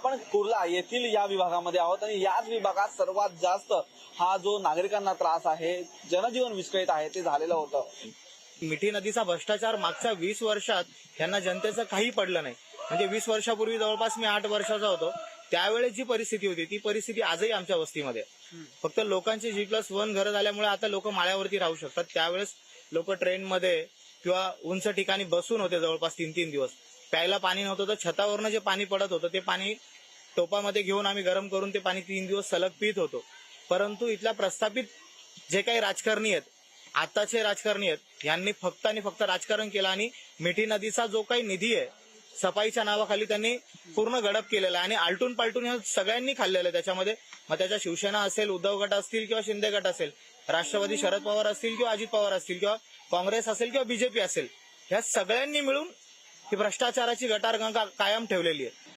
आपण कुर्ला येथील या विभागामध्ये आहोत आणि याच विभागात सर्वात जास्त हा जो नागरिकांना त्रास आहे जनजीवन विस्कळीत आहे ते झालेलं होतं. मिठी नदीचा भ्रष्टाचार मागच्या वीस वर्षात यांना जनतेचं काही पडलं नाही. म्हणजे वीस वर्षापूर्वी जवळपास मी आठ वर्षाचा होतो. त्यावेळेस जी परिस्थिती होती ती परिस्थिती आजही आमच्या वस्तीमध्ये. फक्त लोकांची जी प्लस वन घरं झाल्यामुळे आता लोक माळ्यावरती राहू शकतात. त्यावेळेस लोक ट्रेनमध्ये किंवा उंच ठिकाणी बसून होते जवळपास तीन तीन दिवस. प्यायला पाणी नव्हतं तर छतावरनं जे पाणी पडत होतं ते पाणी टोपामध्ये घेऊन आम्ही गरम करून ते पाणी तीन दिवस सलग पित होतो. परंतु इथल्या प्रस्थापित जे काही राजकारणी आहेत आताचे राजकारणी आहेत यांनी फक्त आणि फक्त राजकारण केलं आणि मिठी नदीचा जो काही निधी आहे सफाईच्या नावाखाली त्यांनी पूर्ण गडप केलेला आहे. आणि आलटून पालटून ह्या सगळ्यांनी खाल्लेलं आहे त्याच्यामध्ये. मग त्याच्या शिवसेना असेल उद्धव गट असतील किंवा शिंदे गट असेल राष्ट्रवादी शरद पवार असतील किंवा अजित पवार असतील किंवा काँग्रेस असेल किंवा बीजेपी असेल ह्या सगळ्यांनी मिळून ही भ्रष्टाचाराची गटारगंगा कायम ठेवलेली आहे.